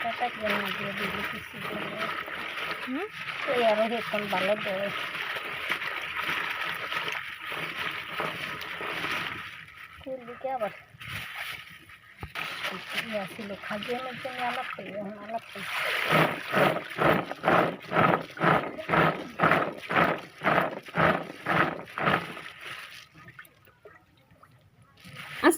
টাকা না দিয়ে দিলে কিছু দেবে হুম ওই আরও এখন ভালো দেবে কুলিকে আবার আসিল খাদ্যের জন্য আলাপ করি এখন আলাপ করি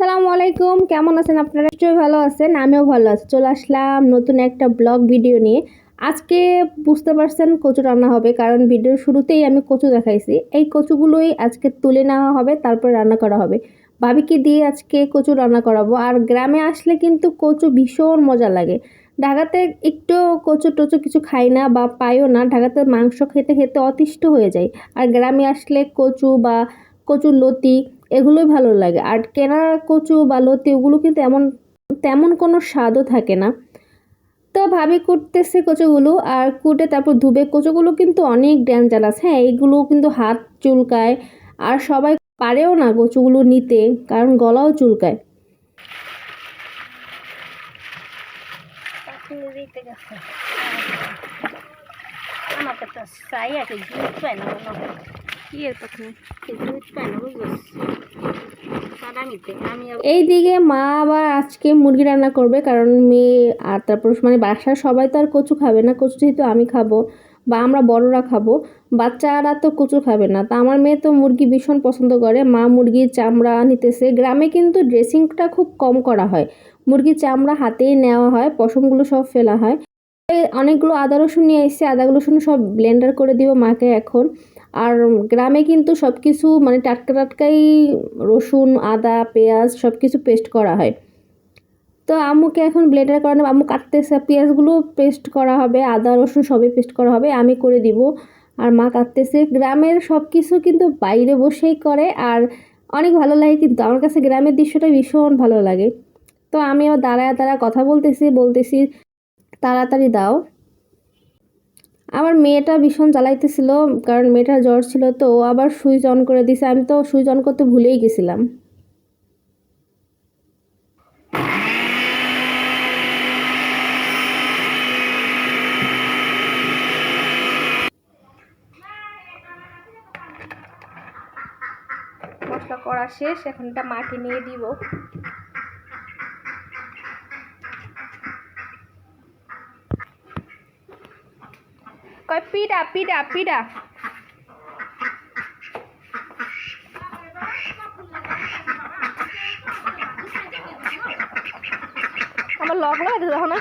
আসসালামু আলাইকুম। কেমন আছেন আপনারা? নিশ্চয়ই ভালো আছেন, আমিও ভালো আছি। চলে আসলাম নতুন একটা ব্লগ ভিডিও নিয়ে। আজকে বুঝতে পারছেন কচু রান্না হবে, কারণ ভিডিওর শুরুতেই আমি কচু দেখাইছি। এই কচুগুলোই আজকে তুলে নেওয়া হবে, তারপর রান্না করা হবে। ভাবিকে দিয়ে আজকে কচু রান্না করাবো। আর গ্রামে আসলে কিন্তু কচু ভীষণ মজা লাগে। ঢাকাতে একটু কচু টচু কিছু খাই না বা পাইও না, ঢাকাতে মাংস খেতে খেতে অতিষ্ঠ হয়ে যায় আর গ্রামে আসলে কচু বা কচুর লতি এগুলোই ভালো লাগে। আর কেনা কচু বা লতি, ওগুলো কিন্তু এমন, তেমন কোনো স্বাদও থাকে না। তো ভাবি কুটতেছে কচুগুলো, আর কুটে তারপর ধুবে। কচুগুলো কিন্তু অনেক ডেঞ্জারাস হ্যাঁ এইগুলো কিন্তু হাত চুলকায়। আর সবাই পারেও না কচুগুলো নিতে, কারণ গলাও চুলকায়। আমাকে তো চাই আর কি জুত পায় না মনে হয় কি এর কথা কি জুত পায় না বুঝছিস সাদা নিতে, আমি আবার এই দিকে মা আবার আজকে মুরগি রান্না করবে, কারণ মেয়ে আর তারপর মানে বাসার সবাই তো আর কচু খাবে না, কচু যেহেতু আমি খাব বা আমরা বড়রা খাব, বাচ্চারা তো কচু খাবে না। তা আমার মেয়ে তো মুরগি ভীষণ পছন্দ করে, মা মুরগির চামড়া নিতেছে। গ্রামে কিন্তু ড্রেসিংটা খুব কম করা হয়। মুরগির চামড়া হাতেই নেওয়া হয়, পশমগুলো সব ফেলা হয়। অনেকগুলো আদা রসুন নিয়ে এসেছে আদা রসুন সব ব্লেন্ডার করে দিব মাকে এখন। আর গ্রামে কিন্তু সব কিছু মানে টাটকা টাটকাই রসুন, আদা, পেঁয়াজ সব কিছু পেস্ট করা হয়। তো আম্মুকে এখন ব্লেন্ডার করানো, আম্মু কাটতেছে, পেঁয়াজগুলো পেস্ট করা হবে, আদা, রসুন সবই পেস্ট করা হবে, আমি করে দিব। আর মা কাটতেছে, গ্রামের সব কিছু কিন্তু বাইরে বসেই করে আর অনেক ভালো লাগে কিন্তু, আমার কাছে গ্রামের দৃশ্যটা ভীষণ ভালো লাগে। তো আমি আবার দাঁড়ায় দাঁড়ায় কথা বলতেছি বলতেছি, তাড়াতাড়ি দাও। আমার মেয়েটা ভীষণ জ্বালাইতেছিল, কারণ মেয়েটার জ্বর ছিল তো, ও আবার সুইচ অন করে দিছে। আমি তো সুইচ অন করতে ভুলেই গেছিলাম। মশলা করা শেষ, এখন এটা মাকে নিয়ে দিব। কয় পিডা পিডা পিডা। আমার লগ লাগাইতে দেখো না।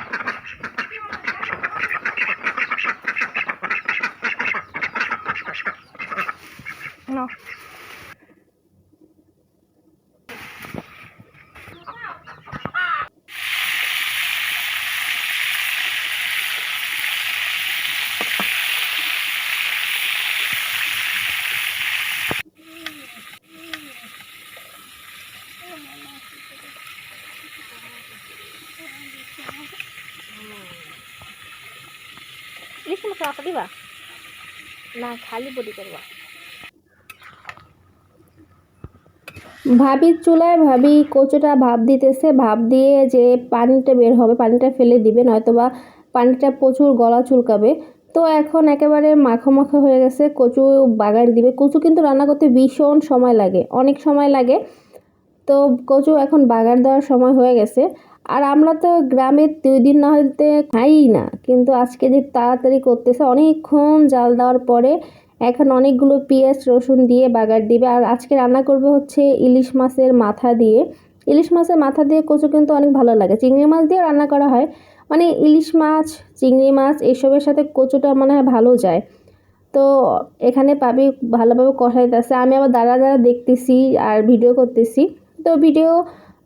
রাখা দিবা? না, খালি বডি করবা। ভাবির চুলায় ভাবি কচুটা ভাপ দিতেছে, ভাপ দিয়ে যে পানিটা বের হবে, পানিটা ফেলে দিবে নয়তো বা পানিটা প্রচুর গলা চুলকাবে। তো এখন একেবারে মাখো মাখো হয়ে গেছে, কচু বাগার দিবে। কচু কিন্তু রান্না করতে ভীষণ সময় লাগে, অনেক সময় লাগে। তো কচু এখন বাগার দেওয়ার সময় হয়ে গেছে। আর আমরা তো গ্রামে দুই দিন না হইতে খাই না। কিন্তু আজকে যে তাড়াতাড়ি করতেছে, অনেকক্ষণ জাল দেওয়ার পরে এখন অনেকগুলো পেঁয়াজ, রসুন দিয়ে বাগার দিবে। আর আজকে রান্না করবে হচ্ছে ইলিশ মাছের মাথা দিয়ে। ইলিশ মাছের মাথা দিয়ে কচু কিন্তু অনেক ভালো লাগে। চিংড়ি মাছ দিয়ে রান্না করা হয়। মানে ইলিশ মাছ, চিংড়ি মাছ এইসবের সাথে কচুটা মনে হয় ভালো যায়। তো এখানে পাবি ভালোভাবে কষাইতেছে। আমি আবার দাঁড়া দাঁড়া দেখতেছি আর ভিডিও করতেছি। তো ভিডিও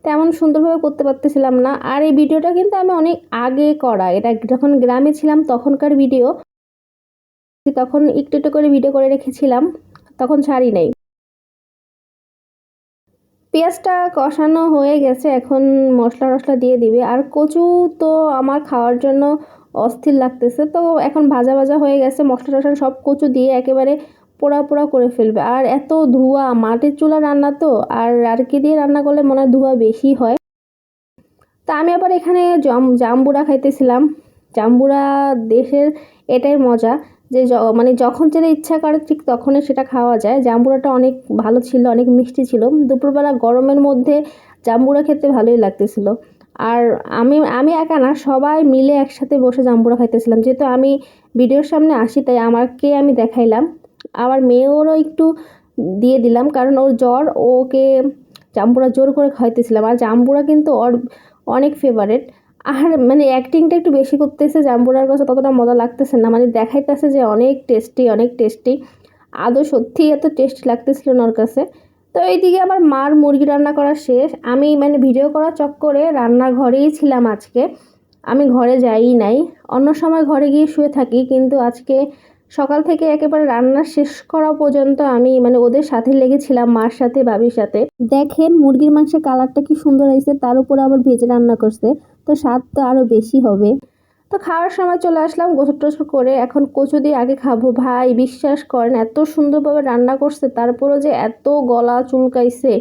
তেমন সুন্দরভাবে করতে পারতেছিলাম না। আর এই ভিডিওটা কিন্তু আমি অনেক আগে করা। এটা যখন গ্রামে ছিলাম, তখনকার ভিডিও। তখন একটু একটু করে ভিডিও করে রেখেছিলাম, তখন ছাড়ি নাই। পেঁয়াজটা কষানো হয়ে গেছে, এখন মশলা টশলা দিয়ে দিবে। আর কচু তো আমার খাওয়ার জন্য অস্থির লাগতেছে। তো এখন ভাজা ভাজা হয়ে গেছে, মশলা টশলা সব কচু দিয়ে একেবারে পোড়া পোড়া করে ফেলবে। আর এত ধোঁয়া, মাটির চুলা রান্না তো, আর আর কি দিয়ে রান্না করলে মনে হয় ধোঁয়া বেশি হয়। তা আমি আবার এখানে জম জাম্বুরা খাইতেছিলাম। জাম্বুরা দেশের এটাই মজা যে মানে যখন যেটা ইচ্ছা করে ঠিক তখনই সেটা খাওয়া যায়। জাম্বুরাটা অনেক ভালো ছিল, অনেক মিষ্টি ছিল। দুপুরবেলা গরমের মধ্যে জাম্বুরা খেতে ভালোই লাগতেছিল। আর আমি আমি একা না, সবাই মিলে একসাথে বসে জাম্বুরা খাইতেছিলাম। যেহেতু আমি ভিডিওর সামনে আসি, তাই আমাকে আমি দেখাইলাম। আমার মেয়েরও একটু দিয়ে দিলাম, কারণ ওর জ্বর, ওকে জাম্বুরা জোর করে খাইতেছিলাম আর জাম্বুরা কিন্তু ওর অনেক ফেভারেট আর মানে অ্যাক্টিংটা একটু বেশি করতেছে জাম্বুরার কাছে, ততটা মজা লাগতেছে না। মানে দেখাইতেছে যে অনেক টেস্টি অনেক টেস্টি আদৌ সত্যিই এত টেস্ট লাগতেছিল না ওর কাছে। তো এইদিকে আমার মার মুরগি রান্না করা শেষ। আমি মানে ভিডিও করার চক্করে রান্নার ঘরেই ছিলাম আজকে। আমি ঘরে যাই নাই। অন্য সময় ঘরে গিয়ে শুয়ে থাকি, কিন্তু আজকে সকাল থেকে একেবারে রান্না শেষ করা পর্যন্ত আমি মানে ওদের সাথে লেগেছিলাম, মার সাথে বাবির সাথে। দেখেন মুরগির মাংসের কালারটা কি সুন্দর হয়েছে, তার উপরে আবার ভেজে রান্না করছে, তো স্বাদ তো আরও বেশি হবে। তো খাওয়ার সময় চলে আসলাম গোসল টোসল করে, এখন কচু দিয়ে আগে খাব। ভাই, বিশ্বাস করেন, এত সুন্দরভাবে রান্না করছে, তারপরও যে এত গলা চুলকাইছে।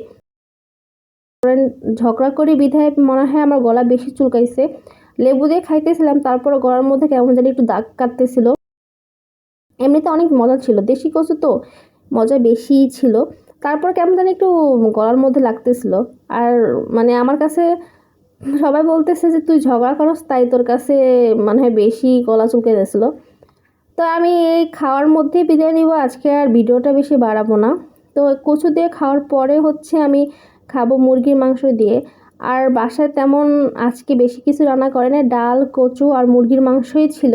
ঝগড়া করে বিধায় মনে হয় আমার গলা বেশি চুলকাইছে। লেবু দিয়ে খাইতেছিলাম তারপরে গলার মধ্যে কেমন জানি একটু দাগ কাটতেছিল। এমনিতে অনেক মজা ছিল। দেশি কচু তো মজা বেশিই ছিল। তারপর কেমন জানি একটু গলার মধ্যে লাগতেছিল। আর মানে আমার কাছে সবাই বলতেছে যে, তুই ঝগড়া করস, তাই তোর কাছে মানে বেশি গলা চুলকে গেছিল। তো আমি এই খাওয়ার মধ্যেই বিদায় নিব। আজকে আর ভিডিওটা বেশি বাড়াবো না। তো কচু দিয়ে খাওয়ার পরে হচ্ছে আমি খাব মুরগির মাংস দিয়ে। আর বাসায় তেমন আজকে বেশি কিছু রান্না করে না ডাল, কচু আর মুরগির মাংসই ছিল।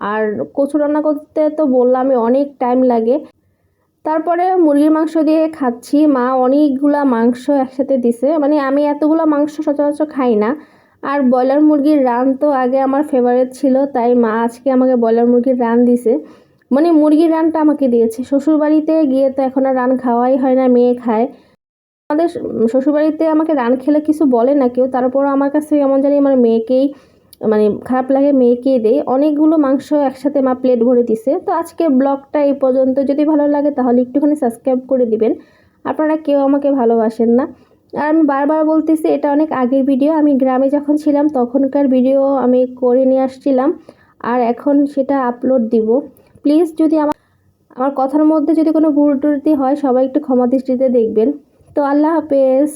আর কচু রান্না করতে তো বললামই, অনেক টাইম লাগে। তারপরে মুরগির মাংস দিয়ে খাচ্ছি। মা অনেকগুলা মাংস একসাথে দিছে। মানে আমি এতগুলো মাংস সচরাচর খাই না। আর ব্রয়লার মুরগির রান তো আগে আমার ফেভারিট ছিল, তাই মা আজকে আমাকে ব্রয়লার মুরগির রান দিছে। মানে মুরগির রানটা আমাকে দিয়েছে। শ্বশুরবাড়িতে গিয়ে তো এখন আর রান খাওয়াই হয় না, মেয়ে খায়। আমাদের শ্বশুরবাড়িতে আমাকে রান খেলে কিছু বলে না কেউ। তারপরও আমার কাছে এমন জানি আমার মেয়েকেই মানে খারাপ লাগে মেয়েকেই দেয়। অনেকগুলো মাংস একসাথে মা প্লেট ভরে দিছে। তো আজকে ব্লগটা এই পর্যন্ত। যদি ভালো লাগে তাহলে একটুখানি সাবস্ক্রাইব করে দিবেন। আপনারা কেউ আমাকে ভালোবাসেন না। আর আমি বারবার বলতেছি, এটা অনেক আগের ভিডিও আমি গ্রামে যখন ছিলাম তখনকার ভিডিও আমি করে নিয়ে আসছিলাম। আর এখন সেটা আপলোড দিব। প্লিজ যদি আমার আমার কথার মধ্যে যদি কোনো ভুল ত্রুটি হয়, সবাই একটু ক্ষমা দৃষ্টিতে দেখবেন। তো আল্লাহ হাফেজ।